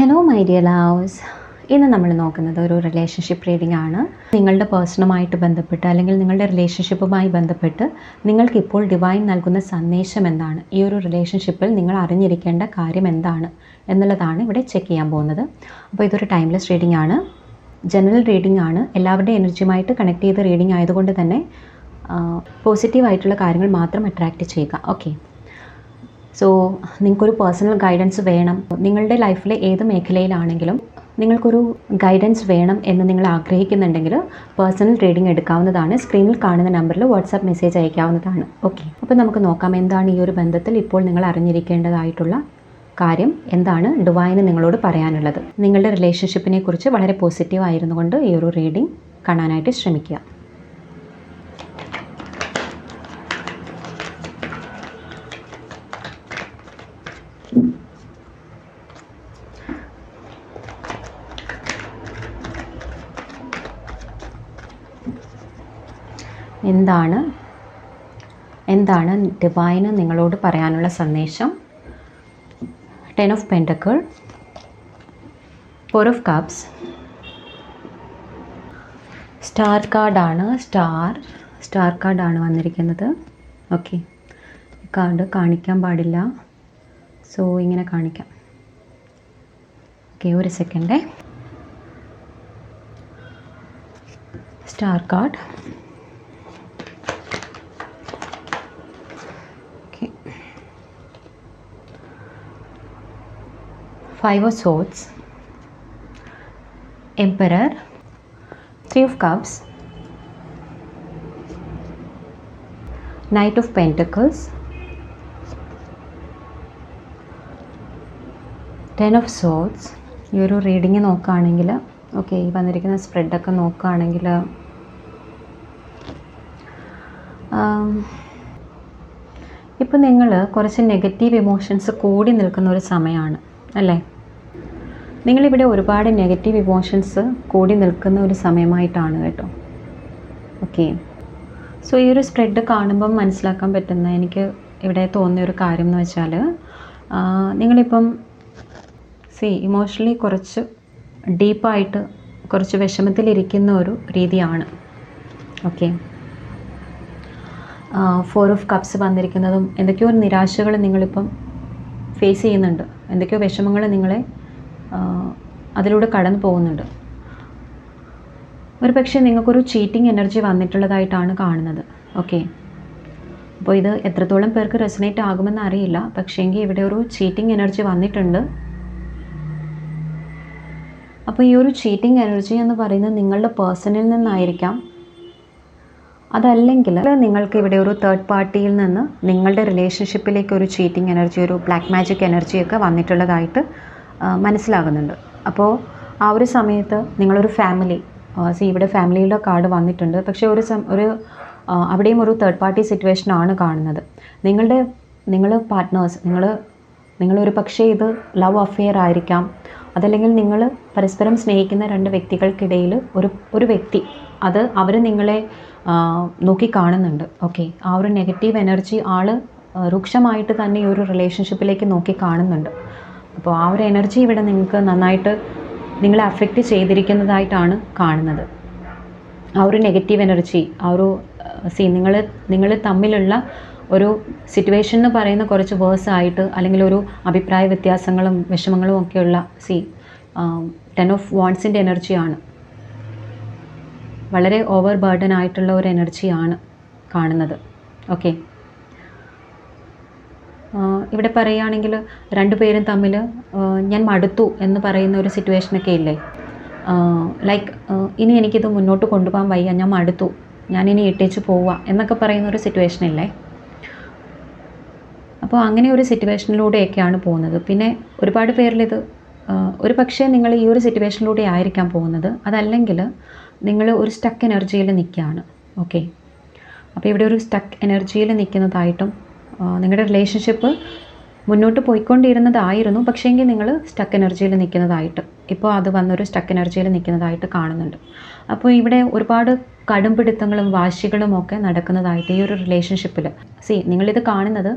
Hello my dear loves ഇന്ന് നമ്മൾ നോക്കുന്നത് ഒരു റിലേഷൻഷിപ്പ് റീഡിംഗ് ആണ്. നിങ്ങളുടെ പേഴ്സണുമായിട്ട് ബന്ധപ്പെട്ട് അല്ലെങ്കിൽ നിങ്ങളുടെ റിലേഷൻഷിപ്പുമായി ബന്ധപ്പെട്ട് നിങ്ങൾക്ക് ഇപ്പോൾ ഡിവൈൻ നൽകുന്ന സന്ദേശം എന്താണ്? ഈ ഒരു റിലേഷൻഷിപ്പിൽ നിങ്ങൾ അറിഞ്ഞിരിക്കേണ്ട കാര്യം എന്താണ് എന്നുള്ളതാണ് ഇവിടെ ചെക്ക് ചെയ്യാൻ പോകുന്നത്. അപ്പോൾ ഇതൊരു ടൈംലെസ് റീഡിംഗ് ആണ്. ജനറൽ റീഡിംഗ് ആണ്. എല്ലാവരുടെയും എനർജിയുമായിട്ട് കണക്ട് ചെയ്ത റീഡിംഗ് ആയതുകൊണ്ട് തന്നെ പോസിറ്റീവായിട്ടുള്ള കാര്യങ്ങൾ മാത്രം അട്രാക്റ്റ് ചെയ്യുക. ഓക്കെ സോ നിങ്ങൾക്കൊരു പേഴ്സണൽ ഗൈഡൻസ് വേണം. നിങ്ങളുടെ ലൈഫിലെ ഏത് മേഖലയിലാണെങ്കിലും നിങ്ങൾക്കൊരു ഗൈഡൻസ് വേണം എന്ന് നിങ്ങൾ ആഗ്രഹിക്കുന്നുണ്ടെങ്കിൽ പേഴ്സണൽ റീഡിംഗ് എടുക്കാവുന്നതാണ്. സ്ക്രീനിൽ കാണുന്ന നമ്പറിൽ വാട്സാപ്പ് മെസ്സേജ് അയക്കാവുന്നതാണ്. ഓക്കെ അപ്പോൾ നമുക്ക് നോക്കാം എന്താണ് ഈ ഒരു ബന്ധത്തിൽ ഇപ്പോൾ നിങ്ങൾ അറിഞ്ഞിരിക്കേണ്ടതായിട്ടുള്ള കാര്യം. എന്താണ് ഡിവൈന് നിങ്ങളോട് പറയാനുള്ളത്. നിങ്ങളുടെ റിലേഷൻഷിപ്പിനെ കുറിച്ച് വളരെ പോസിറ്റീവ് ആയിരുന്നുകൊണ്ട് ഈ ഒരു റീഡിംഗ് കാണാനായിട്ട് ശ്രമിക്കുക. എന്താണ്? എന്താണ് ഡിവൈന് നിങ്ങളോട് പറയാനുള്ള സന്ദേശം? Ten of pentacle four of cups star കാർഡാണ് സ്റ്റാർ സ്റ്റാർ കാർഡാണ് വന്നിരിക്കുന്നത്. ഓക്കെ കാർഡ് കാണിക്കാൻ പാടില്ല. സോ ഇങ്ങനെ കാണിക്കാം. ഓക്കെ ഒരു സെക്കൻഡേ star card Five of swords emperor three of cups knight of pentacles ten of swords ഈ ഒരു റീഡിങ് നോക്കുകയാണെങ്കിൽ ഓക്കെ ഈ വന്നിരിക്കുന്ന സ്പ്രെഡൊക്കെ നോക്കുകയാണെങ്കിൽ ഇപ്പം നിങ്ങൾ കുറച്ച് നെഗറ്റീവ് ഇമോഷൻസ് കൂടി നിൽക്കുന്ന ഒരു സമയമാണ് അല്ലേ? നിങ്ങളിവിടെ ഒരുപാട് നെഗറ്റീവ് ഇമോഷൻസ് കൂടി നിൽക്കുന്ന ഒരു സമയമായിട്ടാണ് കേട്ടോ. ഓക്കെ സോ ഈ ഒരു സ്പ്രെഡ് കാണുമ്പം മനസ്സിലാക്കാൻ പറ്റുന്ന എനിക്ക് ഇവിടെ തോന്നിയ ഒരു കാര്യം എന്ന് വെച്ചാൽ നിങ്ങളിപ്പം സി ഇമോഷണലി കുറച്ച് ഡീപ്പായിട്ട് കുറച്ച് വിഷമത്തിലിരിക്കുന്ന ഒരു രീതിയാണ്. ഓക്കെ ഫോർ ഓഫ് കപ്സ് വന്നിരിക്കുന്നതും എന്തൊക്കെയോ നിരാശകൾ നിങ്ങളിപ്പം ഫേസ് ചെയ്യുന്നുണ്ട്. എന്തൊക്കെയോ വിഷമങ്ങൾ നിങ്ങളെ അതിലൂടെ കടന്നു പോകുന്നുണ്ട്. ഒരു പക്ഷേ നിങ്ങൾക്കൊരു ചീറ്റിംഗ് എനർജി വന്നിട്ടുള്ളതായിട്ടാണ് കാണുന്നത്. ഓക്കെ അപ്പോൾ ഇത് എത്രത്തോളം പേർക്ക് റെസനേറ്റ് ആകുമെന്ന് അറിയില്ല. പക്ഷേങ്കിൽ ഇവിടെ ഒരു ചീറ്റിംഗ് എനർജി വന്നിട്ടുണ്ട്. അപ്പോൾ ഈ ഒരു ചീറ്റിംഗ് എനർജി എന്ന് പറയുന്നത് നിങ്ങളുടെ പേഴ്സണിൽ നിന്നായിരിക്കാം. അതല്ലെങ്കിൽ നിങ്ങൾക്ക് ഇവിടെ ഒരു തേർഡ് പാർട്ടിയിൽ നിന്ന് നിങ്ങളുടെ റിലേഷൻഷിപ്പിലേക്ക് ഒരു ചീറ്റിംഗ് എനർജി ഒരു ബ്ലാക്ക് മാജിക് എനർജിയൊക്കെ വന്നിട്ടുള്ളതായിട്ട് മനസ്സിലാകുന്നുണ്ട്. അപ്പോൾ ആ ഒരു സമയത്ത് നിങ്ങളൊരു ഫാമിലി സി ഇവിടെ ഫാമിലിയുടെ കാർഡ് വന്നിട്ടുണ്ട്. പക്ഷേ ഒരു സം ഒരു അവിടെയും ഒരു തേർഡ് പാർട്ടി സിറ്റുവേഷൻ ആണ് കാണുന്നത്. നിങ്ങളുടെ നിങ്ങൾ പാർട്ട്നേഴ്സ് നിങ്ങൾ നിങ്ങളൊരു പക്ഷേ ഇത് ലവ് അഫെയർ ആയിരിക്കാം. അതല്ലെങ്കിൽ നിങ്ങൾ പരസ്പരം സ്നേഹിക്കുന്ന രണ്ട് വ്യക്തികൾക്കിടയിൽ ഒരു ഒരു വ്യക്തി അത് അവർ നിങ്ങളെ നോക്കി കാണുന്നുണ്ട്. ഓക്കെ ആ ഒരു നെഗറ്റീവ് എനർജി ആൾ രൂക്ഷമായിട്ട് തന്നെ ഈ ഒരു റിലേഷൻഷിപ്പിലേക്ക് നോക്കി കാണുന്നുണ്ട്. അപ്പോൾ ആ ഒരു എനർജി ഇവിടെ നിങ്ങൾക്ക് നന്നായിട്ട് നിങ്ങളെ അഫക്റ്റ് ചെയ്തിരിക്കുന്നതായിട്ടാണ് കാണുന്നത്. ആ ഒരു നെഗറ്റീവ് എനർജി ആ ഒരു സി നിങ്ങൾ നിങ്ങൾ തമ്മിലുള്ള ഒരു സിറ്റുവേഷൻ എന്ന് പറയുന്ന കുറച്ച് വേഴ്സ് ആയിട്ട് അല്ലെങ്കിൽ ഒരു അഭിപ്രായ വ്യത്യാസങ്ങളും വിഷമങ്ങളും ഒക്കെയുള്ള സി ടെൻ ഓഫ് വാൺസിന്റെ എനർജിയാണ് വളരെ ഓവർ ബേർഡൻ ആയിട്ടുള്ള ഒരു എനർജിയാണ് കാണുന്നത്. ഓക്കെ ഇവിടെ പറയുകയാണെങ്കിൽ രണ്ടുപേരും തമ്മിൽ ഞാൻ മടുത്തു എന്ന് പറയുന്ന ഒരു സിറ്റുവേഷനൊക്കെ ഇല്ലേ? ലൈക്ക് ഇനി എനിക്കിത് മുന്നോട്ട് കൊണ്ടുപോകാൻ വയ്യ ഞാൻ മടുത്തു. ഞാനിനി ഇട്ടേച്ച് പോവുക എന്നൊക്കെ പറയുന്ന ഒരു സിറ്റുവേഷൻ ഇല്ലേ? അപ്പോൾ അങ്ങനെ ഒരു സിറ്റുവേഷനിലൂടെയൊക്കെയാണ് പോകുന്നത്. പിന്നെ ഒരുപാട് പേരിലിത് ഒരു പക്ഷേ നിങ്ങൾ ഈ ഒരു സിറ്റുവേഷനിലൂടെ ആയിരിക്കാം പോകുന്നത്. അതല്ലെങ്കിൽ നിങ്ങൾ ഒരു സ്റ്റക്ക് എനർജിയിൽ നിൽക്കുകയാണ്. ഓക്കെ അപ്പോൾ ഇവിടെ ഒരു സ്റ്റക്ക് എനർജിയിൽ നിൽക്കുന്നതായിട്ടും നിങ്ങളുടെ റിലേഷൻഷിപ്പ് മുന്നോട്ട് പോയിക്കൊണ്ടിരുന്നതായിരുന്നു. പക്ഷേങ്കിൽ നിങ്ങൾ സ്റ്റക്ക് എനർജിയിൽ നിൽക്കുന്നതായിട്ട്. ഇപ്പോൾ അത് വന്നൊരു സ്റ്റക്ക് എനർജിയിൽ നിൽക്കുന്നതായിട്ട് കാണുന്നുണ്ട്. അപ്പോൾ ഇവിടെ ഒരുപാട് കടുംപിടുത്തങ്ങളും വാശികളും ഒക്കെ നടക്കുന്നതായിട്ട് ഈ ഒരു റിലേഷൻഷിപ്പിൽ സി നിങ്ങളിത് കാണുന്നത്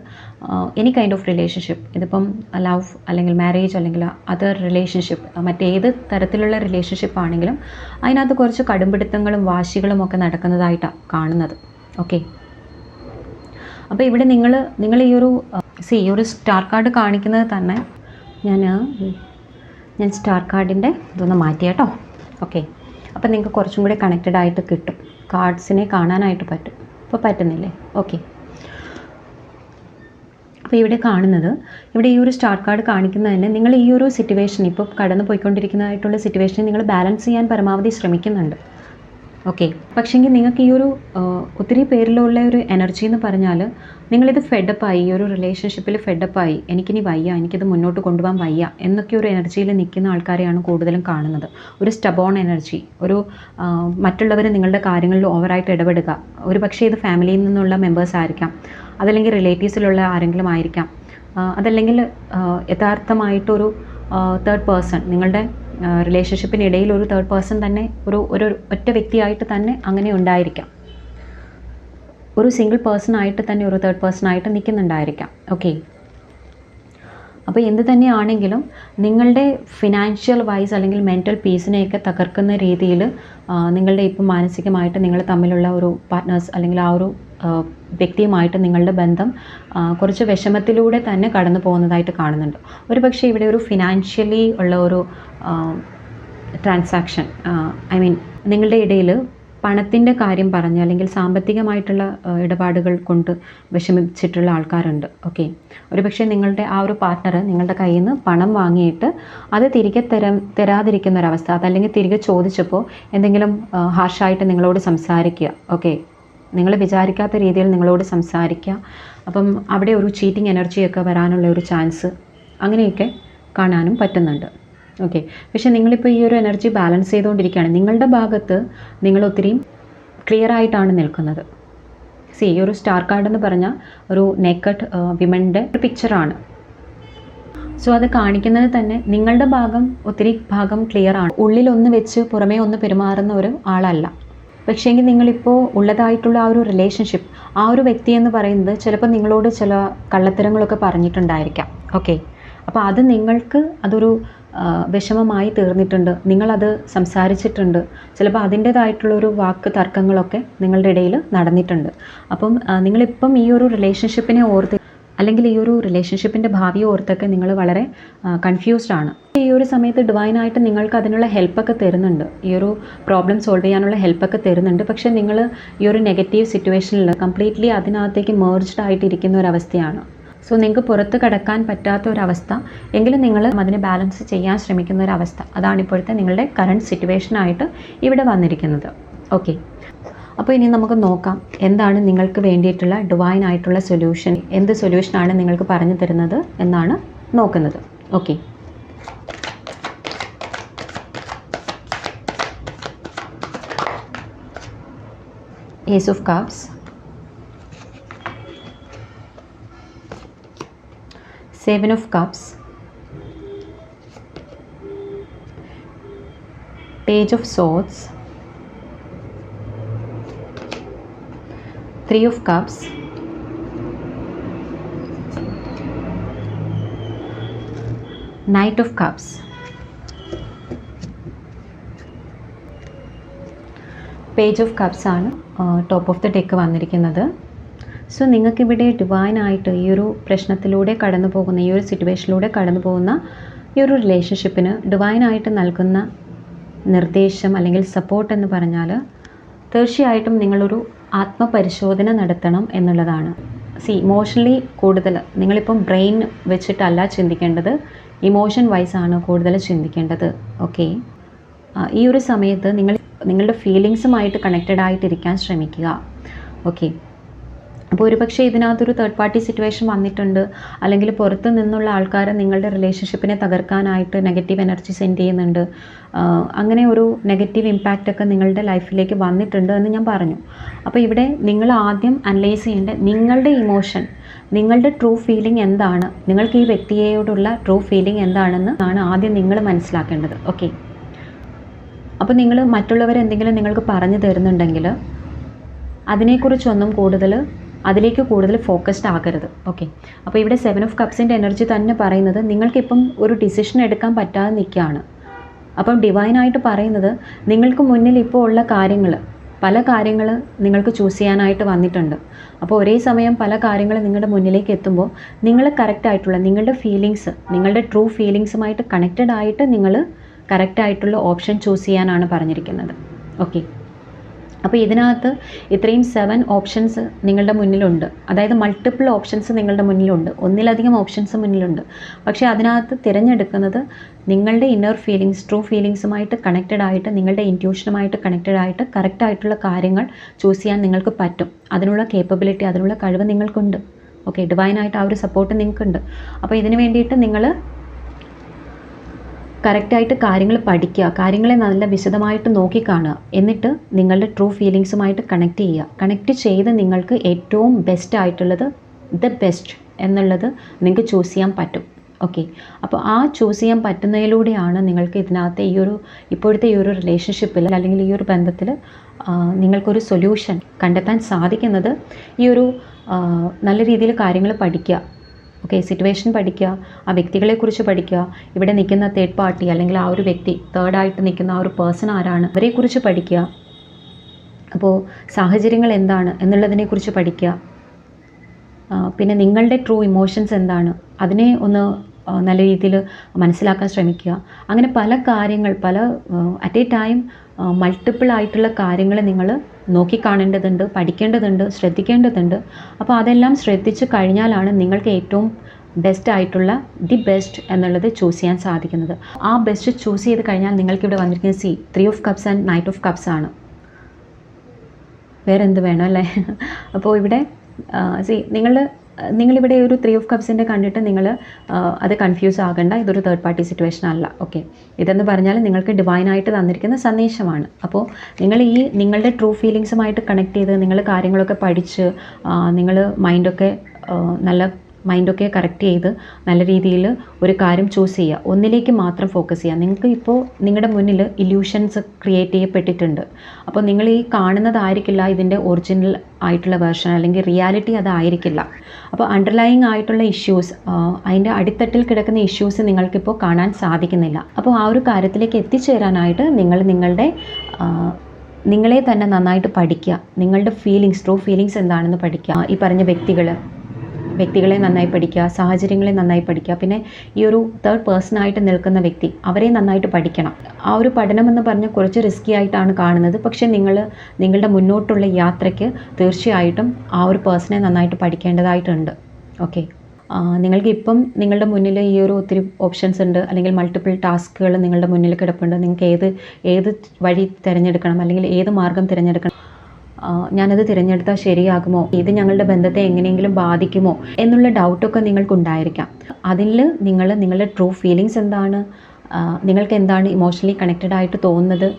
എനി കൈൻഡ് ഓഫ് റിലേഷൻഷിപ്പ് ഇതിപ്പം ലവ് അല്ലെങ്കിൽ മാരേജ് അല്ലെങ്കിൽ അതർ റിലേഷൻഷിപ്പ് മറ്റേത് തരത്തിലുള്ള റിലേഷൻഷിപ്പ് ആണെങ്കിലും അതിനകത്ത് കുറച്ച് കടുംപിടുത്തങ്ങളും വാശികളും ഒക്കെ നടക്കുന്നതായിട്ടാണ് കാണുന്നത്. ഓക്കെ അപ്പോൾ ഇവിടെ നിങ്ങൾ നിങ്ങൾ ഈ ഒരു സി ഈ ഒരു സ്റ്റാർ കാർഡ് കാണിക്കുന്നത് തന്നെ ഞാൻ ഞാൻ സ്റ്റാർ കാർഡിന്റെ ഇതൊന്ന് മാറ്റി കേട്ടോ. ഓക്കെ അപ്പോൾ നിങ്ങൾക്ക് കുറച്ചും കൂടി കണക്റ്റഡ് ആയിട്ട് കിട്ടും. കാർഡ്സിനെ കാണാനായിട്ട് പറ്റും. ഇപ്പോൾ പറ്റുന്നില്ലേ? ഓക്കെ അപ്പോൾ ഇവിടെ കാണുന്നത് ഇവിടെ ഈ ഒരു സ്റ്റാർ കാർഡ് കാണിക്കുന്നതന്നെ നിങ്ങൾ ഈ ഒരു സിറ്റുവേഷൻ ഇപ്പോൾ കടന്നു പോയിക്കൊണ്ടിരിക്കുന്നതായിട്ടുള്ള സിറ്റുവേഷനെ നിങ്ങൾ ബാലൻസ് ചെയ്യാൻ പരമാവധി ശ്രമിക്കുന്നുണ്ട്. ഓക്കെ പക്ഷേങ്കിൽ നിങ്ങൾക്ക് ഈ ഒരു ഒത്തിരി പേരിലുള്ള ഒരു എനർജി എന്ന് പറഞ്ഞാൽ നിങ്ങളിത് ഫെഡപ്പായി ഈ ഒരു റിലേഷൻഷിപ്പിൽ ഫെഡപ്പായി എനിക്കിനി വയ്യ എനിക്കിത് മുന്നോട്ട് കൊണ്ടുപോകാൻ വയ്യ എന്നൊക്കെ ഒരു എനർജിയിൽ നിൽക്കുന്ന ആൾക്കാരെയാണ് കൂടുതലും കാണുന്നത്. ഒരു സ്റ്റബോൺ എനർജി ഒരു മറ്റുള്ളവർ നിങ്ങളുടെ കാര്യങ്ങളിൽ ഓവറായിട്ട് ഇടപെടുക. ഒരു പക്ഷേ ഇത് ഫാമിലിയിൽ നിന്നുള്ള മെമ്പേഴ്സ് ആയിരിക്കാം അതല്ലെങ്കിൽ റിലേറ്റീവ്സിലുള്ള ആരെങ്കിലും ആയിരിക്കാം. അതല്ലെങ്കിൽ യഥാർത്ഥമായിട്ടൊരു തേർഡ് പേഴ്സൺ നിങ്ങളുടെ റിലേഷൻഷിപ്പിനിടയിൽ ഒരു തേർഡ് പേഴ്സൺ തന്നെ ഒരു ഒരു ഒറ്റ വ്യക്തിയായിട്ട് തന്നെ അങ്ങനെ ഉണ്ടായിരിക്കാം. ഒരു സിംഗിൾ പേഴ്സൺ ആയിട്ട് തന്നെ ഒരു തേർഡ് പേഴ്സൺ ആയിട്ട് നിൽക്കുന്നുണ്ടായിരിക്കാം. ഓക്കെ അപ്പോൾ എന്ത് തന്നെയാണെങ്കിലും നിങ്ങളുടെ ഫിനാൻഷ്യൽ വൈസ് അല്ലെങ്കിൽ മെന്റൽ പീസിനെയൊക്കെ തകർക്കുന്ന രീതിയിൽ നിങ്ങളുടെ ഇപ്പം മാനസികമായിട്ട് നിങ്ങൾ തമ്മിലുള്ള ഒരു പാർട്ട്നേഴ്സ് അല്ലെങ്കിൽ ആ ഒരു വ്യക്തിയുമായിട്ട് നിങ്ങളുടെ ബന്ധം കുറച്ച് വിഷമത്തിലൂടെ തന്നെ കടന്നു പോകുന്നതായിട്ട് കാണുന്നുണ്ട്. ഒരു പക്ഷേ ഇവിടെ ഒരു ഫിനാൻഷ്യലി ഉള്ള ഒരു ട്രാൻസാക്ഷൻ ഐ മീൻ നിങ്ങളുടെ ഇടയിൽ പണത്തിന്റെ കാര്യം പറഞ്ഞ് അല്ലെങ്കിൽ സാമ്പത്തികമായിട്ടുള്ള ഇടപാടുകൾ കൊണ്ട് വിഷമിച്ചിട്ടുള്ള ആൾക്കാരുണ്ട്. ഓക്കെ ഒരുപക്ഷെ നിങ്ങളുടെ ആ ഒരു പാർട്ട്ണർ നിങ്ങളുടെ കയ്യിൽ നിന്ന് പണം വാങ്ങിയിട്ട് അത് തിരികെ തരം തരാതിരിക്കുന്ന ഒരവസ്ഥ അതല്ലെങ്കിൽ തിരികെ ചോദിച്ചപ്പോൾ എന്തെങ്കിലും ഹാർഷായിട്ട് നിങ്ങളോട് സംസാരിക്കുക. ഓക്കെ നിങ്ങൾ വിചാരിക്കാത്ത രീതിയിൽ നിങ്ങളോട് സംസാരിക്കുക. അപ്പം അവിടെ ഒരു ചീറ്റിംഗ് എനർജിയൊക്കെ വരാനുള്ള ഒരു ചാൻസ് അങ്ങനെയൊക്കെ കാണാനും പറ്റുന്നുണ്ട്. ഓക്കെ പക്ഷേ നിങ്ങളിപ്പോൾ ഈ ഒരു എനർജി ബാലൻസ് ചെയ്തുകൊണ്ടിരിക്കുകയാണ്. നിങ്ങളുടെ ഭാഗത്ത് നിങ്ങൾ ഒത്തിരി ക്ലിയർ ആയിട്ടാണ് നിൽക്കുന്നത്. സി ഈ ഒരു സ്റ്റാർ കാർഡ് എന്ന് പറഞ്ഞാൽ ഒരു നെക്കഡ് വിമന്റെ ഒരു പിക്ചറാണ് സോ അത് കാണിക്കുന്നത് തന്നെ നിങ്ങളുടെ ഭാഗം ഒത്തിരി ഭാഗം ക്ലിയർ ആണ്. ഉള്ളിൽ ഒന്ന് വെച്ച് പുറമേ ഒന്ന് പെരുമാറുന്ന ഒരു ആളല്ല. പക്ഷേങ്കിൽ നിങ്ങളിപ്പോൾ ഉള്ളതായിട്ടുള്ള ആ ഒരു റിലേഷൻഷിപ്പ് ആ ഒരു വ്യക്തി എന്ന് പറയുന്നത് ചിലപ്പോൾ നിങ്ങളോട് ചില കള്ളത്തരങ്ങളൊക്കെ പറഞ്ഞിട്ടുണ്ടായിരിക്കാം. ഓക്കെ അപ്പോൾ അത് നിങ്ങൾക്ക് അതൊരു വിഷമമായി തീർന്നിട്ടുണ്ട്. നിങ്ങളത് സംസാരിച്ചിട്ടുണ്ട്. ചിലപ്പോൾ അതിന്റേതായിട്ടുള്ളൊരു വാക്ക് തർക്കങ്ങളൊക്കെ നിങ്ങളുടെ ഇടയിൽ നടന്നിട്ടുണ്ട്. അപ്പം നിങ്ങളിപ്പം ഈ ഒരു റിലേഷൻഷിപ്പിനെ ഓർത്ത് അല്ലെങ്കിൽ ഈ ഒരു റിലേഷൻഷിപ്പിന്റെ ഭാവി ഓർത്തൊക്കെ നിങ്ങൾ വളരെ കൺഫ്യൂസ്ഡ് ആണ്. ഈ ഒരു സമയത്ത് ഡിവൈനായിട്ട് നിങ്ങൾക്ക് അതിനുള്ള ഹെൽപ്പൊക്കെ തരുന്നുണ്ട്. ഈ ഒരു പ്രോബ്ലം സോൾവ് ചെയ്യാനുള്ള ഹെൽപ്പൊക്കെ തരുന്നുണ്ട്. പക്ഷേ നിങ്ങൾ ഈ ഒരു നെഗറ്റീവ് സിറ്റുവേഷനിൽ കംപ്ലീറ്റ്ലി അതിനകത്തേക്ക് മേർജ്ഡ് ആയിട്ടിരിക്കുന്ന ഒരവസ്ഥയാണ് സോ നിങ്ങൾക്ക് പുറത്ത് കടക്കാൻ പറ്റാത്ത ഒരവസ്ഥ എങ്കിലും നിങ്ങൾ അതിനെ ബാലൻസ് ചെയ്യാൻ ശ്രമിക്കുന്ന ഒരവസ്ഥ. അതാണ് ഇപ്പോഴത്തെ നിങ്ങളുടെ കറണ്ട് സിറ്റുവേഷനായിട്ട് ഇവിടെ വന്നിരിക്കുന്നത്. ഓക്കെ അപ്പോൾ ഇനി നമുക്ക് നോക്കാം എന്താണ് നിങ്ങൾക്ക് വേണ്ടിയിട്ടുള്ള ഡിവൈൻ ആയിട്ടുള്ള സൊല്യൂഷൻ എന്ത് സൊല്യൂഷനാണ് നിങ്ങൾക്ക് പറഞ്ഞു തരുന്നത് എന്നാണ് നോക്കുന്നത്. Okay ace of cups seven of cups page of swords three of cups. Knight of cups. Page of cups ആണ് ടോപ്പ് ഓഫ് ദ ഡെക്ക് വന്നിരിക്കുന്നത്. സോ നിങ്ങൾക്കിവിടെ ഡിവൈനായിട്ട് ഈ ഒരു പ്രശ്നത്തിലൂടെ കടന്നു പോകുന്ന ഈ ഒരു സിറ്റുവേഷനിലൂടെ കടന്നു പോകുന്ന ഈ ഒരു റിലേഷൻഷിപ്പിന് ഡിവൈനായിട്ട് നൽകുന്ന നിർദ്ദേശം അല്ലെങ്കിൽ സപ്പോർട്ട് എന്ന് പറഞ്ഞാൽ തീർച്ചയായിട്ടും നിങ്ങളൊരു ആത്മപരിശോധന നടത്തണം എന്നുള്ളതാണ്. സി ഇമോഷണലി കൂടുതൽ നിങ്ങളിപ്പം ബ്രെയിൻ വെച്ചിട്ടല്ല ചിന്തിക്കേണ്ടത് ഇമോഷൻ വൈസാണ് കൂടുതൽ ചിന്തിക്കേണ്ടത് ഓക്കെ ഈ ഒരു സമയത്ത് നിങ്ങൾ നിങ്ങളുടെ ഫീലിങ്സുമായിട്ട് കണക്റ്റഡ് ആയിട്ടിരിക്കാൻ ശ്രമിക്കുക ഓക്കെ അപ്പോൾ ഒരുപക്ഷെ ഇതിനകത്തൊരു തേർഡ് പാർട്ടി സിറ്റുവേഷൻ വന്നിട്ടുണ്ട്. അല്ലെങ്കിൽ പുറത്തു നിന്നുള്ള ആൾക്കാർ നിങ്ങളുടെ റിലേഷൻഷിപ്പിനെ തകർക്കാനായിട്ട് നെഗറ്റീവ് എനർജി സെൻഡ് ചെയ്യുന്നുണ്ട്. അങ്ങനെ ഒരു നെഗറ്റീവ് ഇമ്പാക്റ്റ് ഒക്കെ നിങ്ങളുടെ ലൈഫിലേക്ക് വന്നിട്ടുണ്ട് എന്ന് ഞാൻ പറഞ്ഞു. അപ്പോൾ ഇവിടെ നിങ്ങൾ ആദ്യം അനലൈസ് ചെയ്യേണ്ട നിങ്ങളുടെ ഇമോഷൻ നിങ്ങളുടെ ട്രൂ ഫീലിംഗ് എന്താണ്? നിങ്ങൾക്ക് ഈ വ്യക്തിയോടുള്ള ട്രൂ ഫീലിംഗ് എന്താണെന്ന് ആണ് ആദ്യം നിങ്ങൾ മനസ്സിലാക്കേണ്ടത്. ഓക്കെ അപ്പോൾ നിങ്ങൾ മറ്റുള്ളവരെന്തെങ്കിലും നിങ്ങൾക്ക് പറഞ്ഞു തരുന്നുണ്ടെങ്കിൽ അതിനെക്കുറിച്ചൊന്നും കൂടുതൽ അതിലേക്ക് കൂടുതൽ ഫോക്കസ്ഡ് ആകരുത്. ഓക്കെ അപ്പോൾ ഇവിടെ സെവൻ ഓഫ് കപ്സിന്റെ എനർജി തന്നെ പറയുന്നത് നിങ്ങൾക്കിപ്പം ഒരു ഡിസിഷൻ എടുക്കാൻ പറ്റാതെ നിൽക്കുകയാണ്. അപ്പം ഡിവൈനായിട്ട് പറയുന്നത് നിങ്ങൾക്ക് മുന്നിൽ ഇപ്പോൾ ഉള്ള കാര്യങ്ങൾ പല കാര്യങ്ങൾ നിങ്ങൾക്ക് ചൂസ് ചെയ്യാനായിട്ട് വന്നിട്ടുണ്ട്. അപ്പോൾ ഒരേ സമയം പല കാര്യങ്ങൾ നിങ്ങളുടെ മുന്നിലേക്ക് എത്തുമ്പോൾ നിങ്ങൾ കറക്റ്റായിട്ടുള്ള നിങ്ങളുടെ ഫീലിങ്സ് നിങ്ങളുടെ ട്രൂ ഫീലിങ്സുമായിട്ട് കണക്റ്റഡ് ആയിട്ട് നിങ്ങൾ കറക്റ്റായിട്ടുള്ള ഓപ്ഷൻ ചൂസ് ചെയ്യാനാണ് പറഞ്ഞിരിക്കുന്നത്. ഓക്കെ അപ്പോൾ ഇതിനകത്ത് ഇത്രയും സെവൻ ഓപ്ഷൻസ് നിങ്ങളുടെ മുന്നിലുണ്ട്. അതായത് മൾട്ടിപ്പിൾ ഓപ്ഷൻസ് നിങ്ങളുടെ മുന്നിലുണ്ട്. ഒന്നിലധികം ഓപ്ഷൻസ് മുന്നിലുണ്ട്. പക്ഷേ അതിനകത്ത് തിരഞ്ഞെടുക്കുന്നത് നിങ്ങളുടെ ഇന്നർ ഫീലിങ്സ് ട്രൂ ഫീലിങ്സുമായിട്ട് കണക്റ്റഡ് ആയിട്ട് നിങ്ങളുടെ ഇന്റ്യൂഷനുമായിട്ട് കണക്റ്റഡ് ആയിട്ട് കറക്റ്റ് ആയിട്ടുള്ള കാര്യങ്ങൾ ചൂസ് ചെയ്യാൻ നിങ്ങൾക്ക് പറ്റും. അതിനുള്ള കേപ്പബിലിറ്റി അതിനുള്ള കഴിവ് നിങ്ങൾക്കുണ്ട്. ഓക്കെ ഡിവൈനായിട്ട് ആ ഒരു സപ്പോർട്ട് നിങ്ങൾക്കുണ്ട്. അപ്പോൾ ഇതിന് വേണ്ടിയിട്ട് നിങ്ങൾ കറക്റ്റായിട്ട് കാര്യങ്ങൾ പഠിക്കുക കാര്യങ്ങളെ നല്ല വിശദമായിട്ട് നോക്കിക്കാണുക. എന്നിട്ട് നിങ്ങളുടെ ട്രൂ ഫീലിങ്സുമായിട്ട് കണക്ട് ചെയ്യുക. കണക്ട് ചെയ്ത് നിങ്ങൾക്ക് ഏറ്റവും ബെസ്റ്റ് ആയിട്ടുള്ളത് ദ ബെസ്റ്റ് എന്നുള്ളത് നിങ്ങൾക്ക് ചൂസ് ചെയ്യാൻ പറ്റും. ഓക്കെ അപ്പോൾ ആ ചൂസ് ചെയ്യാൻ പറ്റുന്നതിലൂടെയാണ് നിങ്ങൾക്ക് ഇതിനകത്ത് ഈ ഒരു ഇപ്പോഴത്തെ ഈ ഒരു റിലേഷൻഷിപ്പിൽ അല്ലെങ്കിൽ ഈ ഒരു ബന്ധത്തിൽ നിങ്ങൾക്കൊരു സൊല്യൂഷൻ കണ്ടെത്താൻ സാധിക്കുന്നത് ഈ ഒരു നല്ല രീതിയിൽ കാര്യങ്ങൾ പഠിക്കുക. ഓക്കെ സിറ്റുവേഷൻ പഠിക്കുക ആ വ്യക്തികളെക്കുറിച്ച് പഠിക്കുക. ഇവിടെ നിൽക്കുന്ന തേർഡ് പാർട്ടി അല്ലെങ്കിൽ ആ ഒരു വ്യക്തി തേർഡായിട്ട് നിൽക്കുന്ന ആ ഒരു പേഴ്സൺ ആരാണ് അവരെക്കുറിച്ച് പഠിക്കുക. അപ്പോൾ സാഹചര്യങ്ങൾ എന്താണ് എന്നുള്ളതിനെക്കുറിച്ച് പഠിക്കുക. പിന്നെ നിങ്ങളുടെ ട്രൂ ഇമോഷൻസ് എന്താണ് അതിനെ ഒന്ന് നല്ല രീതിയിൽ മനസ്സിലാക്കാൻ ശ്രമിക്കുക. അങ്ങനെ പല കാര്യങ്ങൾ പല അറ്റ് എ ടൈം മൾട്ടിപ്പിൾ ആയിട്ടുള്ള കാര്യങ്ങൾ നിങ്ങൾ നോക്കിക്കാണേണ്ടതുണ്ട് പഠിക്കേണ്ടതുണ്ട് ശ്രദ്ധിക്കേണ്ടതുണ്ട്. അപ്പോൾ അതെല്ലാം ശ്രദ്ധിച്ചു കഴിഞ്ഞാലാണ് നിങ്ങൾക്ക് ഏറ്റവും ബെസ്റ്റ് ആയിട്ടുള്ള ദി ബെസ്റ്റ് എന്നുള്ളത് ചൂസ് ചെയ്യാൻ സാധിക്കുന്നത്. ആ ബെസ്റ്റ് ചൂസ് ചെയ്ത് കഴിഞ്ഞാൽ നിങ്ങൾക്ക് ഇവിടെ വന്നിരിക്കുന്ന C three of cups and knight of cups ആണ്. വേറെ എന്ത് വേണം അല്ലേ? അപ്പോൾ ഇവിടെ സി നിങ്ങൾ നിങ്ങളിവിടെ ഒരു ത്രീ ഓഫ് കപ്സിന്റെ കണ്ടിട്ട് നിങ്ങൾ അത് കൺഫ്യൂസ് ആകണ്ട. ഇതൊരു തേർഡ് പാർട്ടി സിറ്റുവേഷൻ അല്ല. ഓക്കെ ഇതെന്ന് പറഞ്ഞാൽ നിങ്ങൾക്ക് ഡിവൈനായിട്ട് തന്നിരിക്കുന്ന സന്ദേശമാണ്. അപ്പോൾ നിങ്ങൾ ഈ നിങ്ങളുടെ ട്രൂ ഫീലിങ്സുമായിട്ട് കണക്ട് ചെയ്ത് നിങ്ങൾ കാര്യങ്ങളൊക്കെ പഠിച്ച് നിങ്ങൾ മൈൻഡൊക്കെ നല്ല മൈൻഡൊക്കെ കറക്റ്റ് ചെയ്ത് നല്ല രീതിയിൽ ഒരു കാര്യം ചൂസ് ചെയ്യുക. ഒന്നിലേക്ക് മാത്രം ഫോക്കസ് ചെയ്യുക. നിങ്ങൾക്ക് ഇപ്പോൾ നിങ്ങളുടെ മുന്നിൽ ഇല്യൂഷൻസ് ക്രിയേറ്റ് ചെയ്യപ്പെട്ടിട്ടുണ്ട്. അപ്പോൾ നിങ്ങൾ ഈ കാണുന്നതായിരിക്കില്ല ഇതിന്റെ ഒറിജിനൽ ആയിട്ടുള്ള വേർഷൻ അല്ലെങ്കിൽ റിയാലിറ്റി അതായിരിക്കില്ല. അപ്പോൾ അണ്ടർലൈങ് ആയിട്ടുള്ള ഇഷ്യൂസ് അതിന്റെ അടിത്തട്ടിൽ കിടക്കുന്ന ഇഷ്യൂസ് നിങ്ങൾക്കിപ്പോൾ കാണാൻ സാധിക്കുന്നില്ല. അപ്പോൾ ആ ഒരു കാര്യത്തിലേക്ക് എത്തിച്ചേരാനായിട്ട് നിങ്ങൾ നിങ്ങളുടെ നിങ്ങളെ തന്നെ നന്നായിട്ട് പഠിക്കുക. നിങ്ങളുടെ ഫീലിങ്സ് ട്രൂ ഫീലിങ്സ് എന്താണെന്ന് പഠിക്കുക. ഈ പറഞ്ഞ വ്യക്തികൾ വ്യക്തികളെ നന്നായി പഠിക്കുക സാഹചര്യങ്ങളെ നന്നായി പഠിക്കുക. പിന്നെ ഈ ഒരു തേർഡ് പേഴ്സണായിട്ട് നിൽക്കുന്ന വ്യക്തി അവരെ നന്നായിട്ട് പഠിക്കണം. ആ ഒരു പഠനം എന്ന് പറഞ്ഞാൽ കുറച്ച് റിസ്കി ആയിട്ടാണ് കാണുന്നത്. പക്ഷേ നിങ്ങൾ നിങ്ങളുടെ മുന്നോട്ടുള്ള യാത്രയ്ക്ക് തീർച്ചയായിട്ടും ആ ഒരു പേഴ്സണെ നന്നായിട്ട് പഠിക്കേണ്ടതായിട്ടുണ്ട്. ഓക്കെ നിങ്ങൾക്ക് ഇപ്പം നിങ്ങളുടെ മുന്നിൽ ഈ ഒരു ഒത്തിരി ഓപ്ഷൻസ് ഉണ്ട്. അല്ലെങ്കിൽ മൾട്ടിപ്പിൾ ടാസ്കുകൾ നിങ്ങളുടെ മുന്നിൽ കിടപ്പുണ്ട്. നിങ്ങൾക്ക് ഏത് ഏത് വഴി തിരഞ്ഞെടുക്കണം? അല്ലെങ്കിൽ ഏത് മാർഗം തിരഞ്ഞെടുക്കണം? ഞാനത് തിരഞ്ഞെടുത്താൽ ശരിയാകുമോ? ഇത് ഞങ്ങളുടെ ബന്ധത്തെ എങ്ങനെയെങ്കിലും ബാധിക്കുമോ? എന്നുള്ള ഡൗട്ടൊക്കെ നിങ്ങൾക്കുണ്ടായിരിക്കാം. അതിൽ നിങ്ങൾ നിങ്ങളുടെ ട്രൂ ഫീലിങ്സ് എന്താണ്? നിങ്ങൾക്ക് എന്താണ് ഇമോഷണലി കണക്റ്റഡ് ആയിട്ട് തോന്നുന്നത്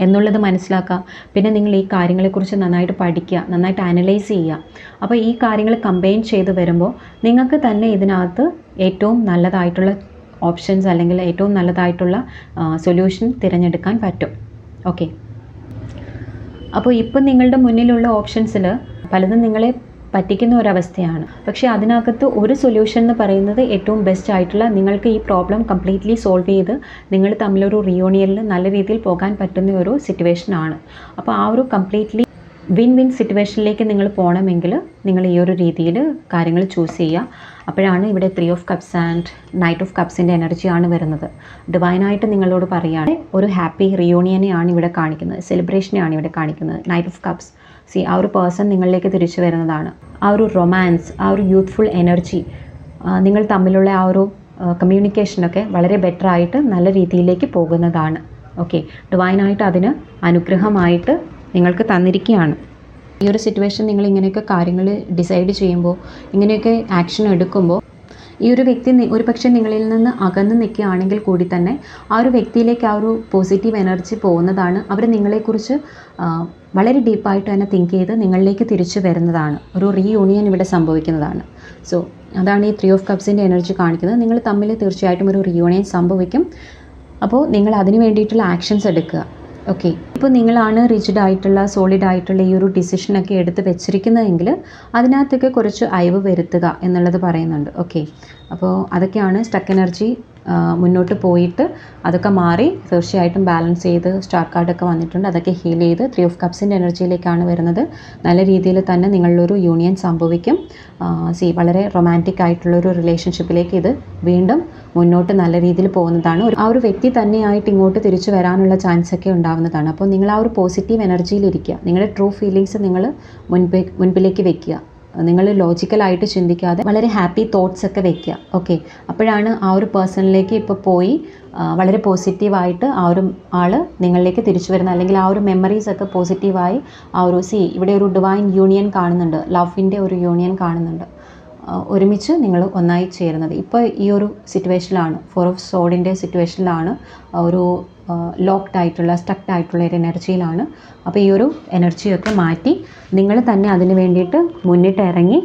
എന്നുള്ളത് മനസ്സിലാക്കുക. പിന്നെ നിങ്ങൾ ഈ കാര്യങ്ങളെക്കുറിച്ച് നന്നായിട്ട് പഠിക്കുക നന്നായിട്ട് അനലൈസ് ചെയ്യുക. അപ്പോൾ ഈ കാര്യങ്ങൾ കമ്പൈൻ ചെയ്ത് വരുമ്പോൾ നിങ്ങൾക്ക് തന്നെ ഇതിനകത്ത് ഏറ്റവും നല്ലതായിട്ടുള്ള ഓപ്ഷൻസ് അല്ലെങ്കിൽ ഏറ്റവും നല്ലതായിട്ടുള്ള സൊല്യൂഷൻ തിരഞ്ഞെടുക്കാൻ പറ്റും. ഓക്കെ അപ്പോൾ ഇപ്പം നിങ്ങളുടെ മുന്നിലുള്ള ഓപ്ഷൻസിൽ പലതും നിങ്ങളെ പറ്റിക്കുന്ന ഒരവസ്ഥയാണ്. പക്ഷേ അതിനകത്ത് ഒരു സൊല്യൂഷൻ എന്ന് പറയുന്നത് ഏറ്റവും ബെസ്റ്റ് ആയിട്ടുള്ള നിങ്ങൾക്ക് ഈ പ്രോബ്ലം കംപ്ലീറ്റ്ലി സോൾവ് ചെയ്ത് നിങ്ങൾ തമ്മിലൊരു റിയൂണിയനിൽ നല്ല രീതിയിൽ പോകാൻ പറ്റുന്ന ഒരു സിറ്റുവേഷൻ ആണ്. അപ്പോൾ ആ ഒരു കംപ്ലീറ്റ്ലി വിൻ വിൻ സിറ്റുവേഷനിലേക്ക് നിങ്ങൾ പോകണമെങ്കിൽ നിങ്ങൾ ഈ ഒരു രീതിയിൽ കാര്യങ്ങൾ ചൂസ് ചെയ്യുക. അപ്പോഴാണ് ഇവിടെ three of cups and knight of കപ്സിന്റെ എനർജിയാണ് വരുന്നത്. ഡിവൈനായിട്ട് നിങ്ങളോട് പറയുകയാണ് ഒരു ഹാപ്പി റിയൂണിയനെയാണ് ഇവിടെ കാണിക്കുന്നത് സെലിബ്രേഷനെയാണ് ഇവിടെ കാണിക്കുന്നത് നൈറ്റ് ഓഫ് കപ്സ് സി ആ ഒരു പേഴ്സൺ നിങ്ങളിലേക്ക് തിരിച്ചു വരുന്നതാണ്. ആ ഒരു റൊമാൻസ് ആ ഒരു യൂത്ത്ഫുൾ എനർജി നിങ്ങൾ തമ്മിലുള്ള ആ ഒരു കമ്മ്യൂണിക്കേഷനൊക്കെ വളരെ ബെറ്റർ ആയിട്ട് നല്ല രീതിയിലേക്ക് പോകുന്നതാണ്. ഓക്കെ ഡിവൈനായിട്ട് അതിന് അനുഗ്രഹമായിട്ട് നിങ്ങൾക്ക് തന്നിരിക്കുകയാണ്. ഈ ഒരു സിറ്റുവേഷൻ നിങ്ങൾ ഇങ്ങനെയൊക്കെ കാര്യങ്ങൾ ഡിസൈഡ് ചെയ്യുമ്പോൾ ഇങ്ങനെയൊക്കെ ആക്ഷൻ എടുക്കുമ്പോൾ ഈ ഒരു വ്യക്തി ഒരു പക്ഷേ നിങ്ങളിൽ നിന്ന് അകന്നു നിൽക്കുകയാണെങ്കിൽ കൂടി തന്നെ ആ ഒരു വ്യക്തിയിലേക്ക് ആ ഒരു പോസിറ്റീവ് എനർജി പോകുന്നതാണ്. അവർ നിങ്ങളെക്കുറിച്ച് വളരെ ഡീപ്പായിട്ട് തന്നെ തിങ്ക് ചെയ്ത് നിങ്ങളിലേക്ക് തിരിച്ചു വരുന്നതാണ്. ഒരു റീയൂണിയൻ ഇവിടെ സംഭവിക്കുന്നതാണ്. സോ അതാണ് ഈ ത്രീ ഓഫ് കപ്സിന്റെ എനർജി കാണിക്കുന്നത്. നിങ്ങൾ തമ്മിൽ തീർച്ചയായിട്ടും ഒരു റീയൂണിയൻ സംഭവിക്കും. അപ്പോൾ നിങ്ങൾ അതിന് വേണ്ടിയിട്ടുള്ള ആക്ഷൻസ് എടുക്കുക. ഓക്കെ ഇപ്പോൾ നിങ്ങളാണ് റിജിഡ് ആയിട്ടുള്ള സോളിഡ് ആയിട്ടുള്ള ഈ ഒരു ഡിസിഷനൊക്കെ എടുത്ത് വെച്ചിരിക്കുന്നതെങ്കിൽ അതിനകത്തൊക്കെ കുറച്ച് അയവ് വരുത്തുക എന്നുള്ളത് പറയുന്നുണ്ട്. ഓക്കെ അപ്പോൾ അതൊക്കെയാണ് സ്റ്റക്ക് എനർജി മുന്നോട്ട് പോയിട്ട് അതൊക്കെ മാറി തീർച്ചയായിട്ടും ബാലൻസ് ചെയ്ത് സ്റ്റാർ കാർഡൊക്കെ വന്നിട്ടുണ്ട്. അതൊക്കെ ഹീൽ ചെയ്ത് ത്രീ ഓഫ് കപ്സിന്റെ എനർജിയിലേക്കാണ് വരുന്നത്. നല്ല രീതിയിൽ തന്നെ നിങ്ങളിലൊരു യൂണിയൻ സംഭവിക്കും. സി വളരെ റൊമാന്റിക് ആയിട്ടുള്ളൊരു റിലേഷൻഷിപ്പിലേക്ക് ഇത് വീണ്ടും മുന്നോട്ട് നല്ല രീതിയിൽ പോകുന്നതാണ്. ആ ഒരു വ്യക്തി തന്നെയായിട്ട് ഇങ്ങോട്ട് തിരിച്ചു വരാനുള്ള ചാൻസ് ഒക്കെ ഉണ്ടാവുന്നതാണ്. അപ്പോൾ നിങ്ങൾ ആ ഒരു പോസിറ്റീവ് എനർജിയിലിരിക്കുക നിങ്ങളുടെ ട്രൂ ഫീലിങ്സ് നിങ്ങൾ മുൻപേ മുൻപിലേക്ക് വെക്കുക. നിങ്ങൾ ലോജിക്കലായിട്ട് ചിന്തിക്കാതെ വളരെ ഹാപ്പി തോട്ട്സ് ഒക്കെ വെക്കുക. ഓക്കെ അപ്പോഴാണ് ആ ഒരു പേഴ്സണിലേക്ക് ഇപ്പോൾ പോയി വളരെ പോസിറ്റീവായിട്ട് ആ ഒരു ആൾ നിങ്ങളിലേക്ക് തിരിച്ചു വരുന്നത്. അല്ലെങ്കിൽ ആ ഒരു മെമ്മറീസ് ഒക്കെ പോസിറ്റീവായി ആ ഒരു സി ഇവിടെ ഒരു ഡിവൈൻ യൂണിയൻ കാണുന്നുണ്ട്. ലവിന്റെ ഒരു യൂണിയൻ കാണുന്നുണ്ട്. ഒരുമിച്ച് നിങ്ങൾ ഒന്നായി ചേരുന്നത്. ഇപ്പോൾ ഈ ഒരു സിറ്റുവേഷനിലാണ് ഫോർ ഓഫ് സോഡിന്റെ സിറ്റുവേഷനിലാണ് ഒരു ലോക്ക്ഡ് ആയിട്ടുള്ള സ്റ്റക്ഡ് ആയിട്ടുള്ള ഒരു എനർജിയിലാണ്. അപ്പോൾ ഈ ഒരു എനർജിയൊക്കെ മാറ്റി നിങ്ങൾ തന്നെ അതിന് വേണ്ടിയിട്ട് മുന്നിട്ട് ഇറങ്ങി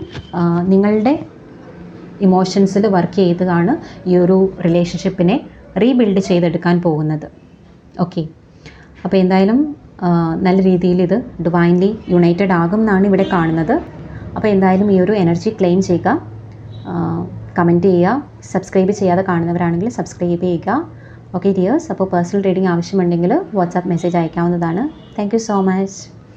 നിങ്ങളുടെ ഇമോഷൻസിൽ വർക്ക് ചെയ്തതാണ് ഈ ഒരു റിലേഷൻഷിപ്പിനെ റീബിൽഡ് ചെയ്തെടുക്കാൻ പോകുന്നത്. ഓക്കെ അപ്പോൾ എന്തായാലും നല്ല രീതിയിൽ ഇത് ഡിവൈൻലി യുണൈറ്റഡ് ആകും എന്നാണ് ഇവിടെ കാണുന്നത്. അപ്പോൾ എന്തായാലും ഈ ഒരു എനർജി ക്ലെയിം ചെയ്യുക. കമന്റ് ചെയ്യുക. സബ്സ്ക്രൈബ് ചെയ്യാതെ കാണുന്നവരാണെങ്കിൽ സബ്സ്ക്രൈബ് ചെയ്യുക. ഓക്കെ ഡിയേഴ്സ് അപ്പോൾ പേഴ്സണൽ റീഡിംഗ് ആവശ്യമുണ്ടെങ്കിൽ വാട്സാപ്പ് മെസ്സേജ് അയക്കാവുന്നതാണ്. Thank so much